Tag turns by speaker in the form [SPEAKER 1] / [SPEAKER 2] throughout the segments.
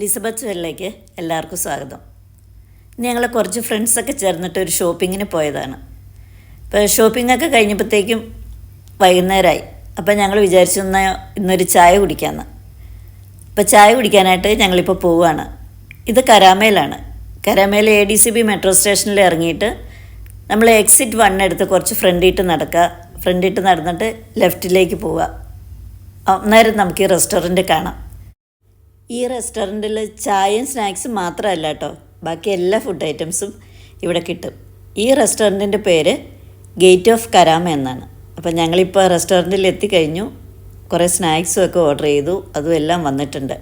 [SPEAKER 1] ലിസബത്ത് വെല്ലിലേക്ക് എല്ലാവർക്കും സ്വാഗതം. ഞങ്ങൾ കുറച്ച് ഫ്രണ്ട്സൊക്കെ ചേർന്നിട്ട് ഒരു ഷോപ്പിങ്ങിന് പോയതാണ്. ഇപ്പോൾ ഷോപ്പിങ്ങൊക്കെ കഴിഞ്ഞപ്പോഴത്തേക്കും വൈകുന്നേരമായി അപ്പോൾ ഞങ്ങൾ വിചാരിച്ചു എന്നാൽ ഇന്നൊരു ചായ കുടിക്കാമെന്ന് അപ്പോൾ ചായ കുടിക്കാനായിട്ട് ഞങ്ങളിപ്പോൾ പോവുകയാണ് ഇത് കരാമേലാണ്. കരാമേൽ A D C B metro സ്റ്റേഷനിൽ ഇറങ്ങിയിട്ട് നമ്മൾ എക്സിറ്റ് വൺ എടുത്ത് കുറച്ച് ഫ്രണ്ടിട്ട് നടക്കുക ഫ്രണ്ടിട്ട് നടന്നിട്ട് ലെഫ്റ്റിലേക്ക് പോവുക അന്നേരം നമുക്ക് ഈ റെസ്റ്റോറന്റ് കാണാം. ഈ റെസ്റ്റോറന്റിൽ ചായയും സ്നാക്സും മാത്രമല്ല കേട്ടോ. ബാക്കി എല്ലാ ഫുഡ് ഐറ്റംസും ഇവിടെ കിട്ടും. ഈ റെസ്റ്റോറന്റിന്റെ പേര് ഗേറ്റ് ഓഫ് കരാമ എന്നാണ്. അപ്പം ഞങ്ങളിപ്പോൾ റെസ്റ്റോറന്റിൽ എത്തിക്കഴിഞ്ഞു. കുറേ സ്നാക്സും ഒക്കെ ഓർഡർ ചെയ്തു. അതും എല്ലാം വന്നിട്ടുണ്ട്.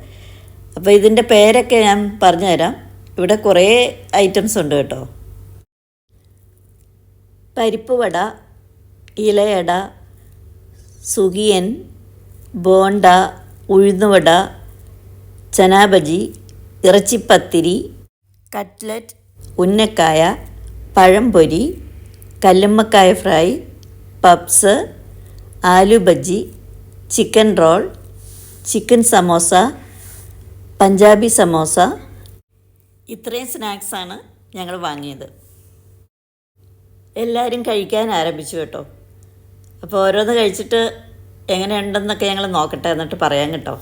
[SPEAKER 1] അപ്പോൾ ഇതിന്റെ പേരൊക്കെ ഞാൻ പറഞ്ഞുതരാം. ഇവിടെ കുറേ ഐറ്റംസ് ഉണ്ട് കേട്ടോ. പരിപ്പ് വട ഇലയട സുഖിയൻ ബോണ്ട ഉഴുന്നുവട ചനാബജി ഇറച്ചിപ്പത്തിരി cutlet unnakkaya pazhampori kallummakkaya fry puffs aloo bajji chicken roll chicken samosa Punjabi samosa. ഇത്രയും സ്നാക്സാണ് ഞങ്ങൾ വാങ്ങിയത്. എല്ലാവരും കഴിക്കാൻ ആരംഭിച്ചു കേട്ടോ. അപ്പോൾ ഓരോന്ന് കഴിച്ചിട്ട് എങ്ങനെയുണ്ടെന്നൊക്കെ ഞങ്ങൾ നോക്കട്ടെ എന്നിട്ട് പറയാം കേട്ടോ.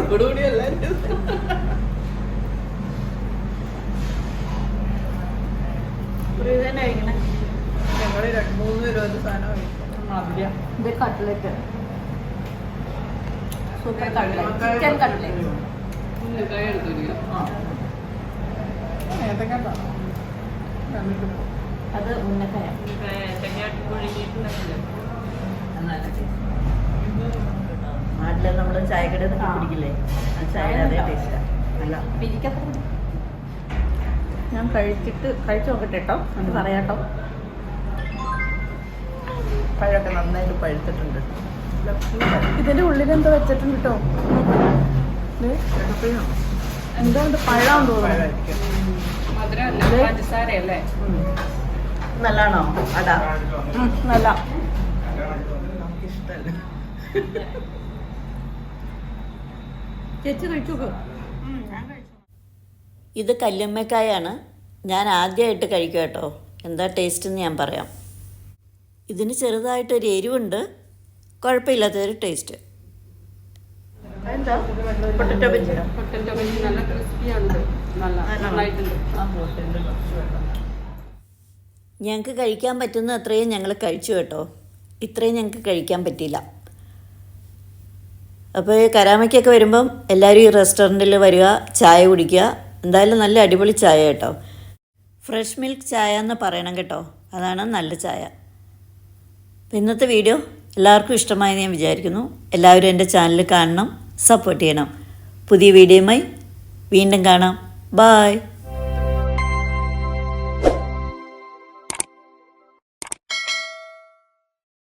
[SPEAKER 2] അല്ലാതെ ഓർമ്മ കൂടി എല്ലാവരും ഞങ്ങൾ രണ്ട് മൂന്ന് പേരും സാധനം
[SPEAKER 3] ഇത് cutlet super cutlet chicken cutlet
[SPEAKER 2] ഏതൊക്കെ കണ്ടിട്ട് പോ.
[SPEAKER 3] അത് ഉന്നക്കായ
[SPEAKER 1] നാട്ടിൽ നമ്മൾ ചായക്കടയിൽ
[SPEAKER 3] ആ.
[SPEAKER 1] കുടിക്കില്ലേ? ആ അതേ അല്ല.
[SPEAKER 3] പിരിക്കപ്പുറം ഞാൻ കഴിച്ചിട്ട് കഴിച്ചു നോക്കട്ടെ കേട്ടോ എന്ന് പറയാട്ടോ
[SPEAKER 2] പഴമൊക്കെ നന്നായിട്ട് പഴുത്തിട്ടുണ്ട്.
[SPEAKER 3] ഇതിന്റെ ഉള്ളിൽ എന്തോ വെച്ചിട്ടുണ്ട് കേട്ടോ എന്തോ തോന്നുന്നു.
[SPEAKER 2] പഴമായിരിക്കും.
[SPEAKER 1] നല്ലാണോ? അടാ?
[SPEAKER 3] നല്ല.
[SPEAKER 2] നമുക്കിഷ്ടമല്ല
[SPEAKER 3] ചേച്ചി കഴിച്ചു. നോക്ക്
[SPEAKER 1] ഇത് കല്ലുമ്മക്കായാണ്. ഞാൻ ആദ്യമായിട്ട് കഴിക്കുക കേട്ടോ. എന്താ ടേസ്റ്റ് എന്ന് ഞാൻ പറയാം. ഇതിന് ചെറുതായിട്ടൊരു എരിവുണ്ട്. കുഴപ്പമില്ലാത്തൊരു ടേസ്റ്റ് ഞങ്ങൾക്ക് കഴിക്കാൻ പറ്റുന്ന അത്രയും ഞങ്ങൾ കഴിച്ചു കേട്ടോ. ഇത്രയും ഞങ്ങൾക്ക് കഴിക്കാൻ പറ്റിയില്ല. അപ്പോൾ കരാമയ്ക്കൊക്കെ വരുമ്പം എല്ലാവരും ഈ റെസ്റ്റോറന്റിൽ വരിക ചായ കുടിക്കുക. എന്തായാലും നല്ല അടിപൊളി ചായ കേട്ടോ. ഫ്രഷ് മിൽക്ക് ചായ എന്ന് പറയണം കേട്ടോ. അതാണ് നല്ല ചായ. ഇന്നത്തെ വീഡിയോ എല്ലാവർക്കും ഇഷ്ടമായെന്ന് ഞാൻ വിചാരിക്കുന്നു. എല്ലാവരും എന്റെ ചാനൽ കാണണം സപ്പോർട്ട് ചെയ്യണം. പുതിയ വീഡിയോയുമായി വീണ്ടും കാണാം. ബായ്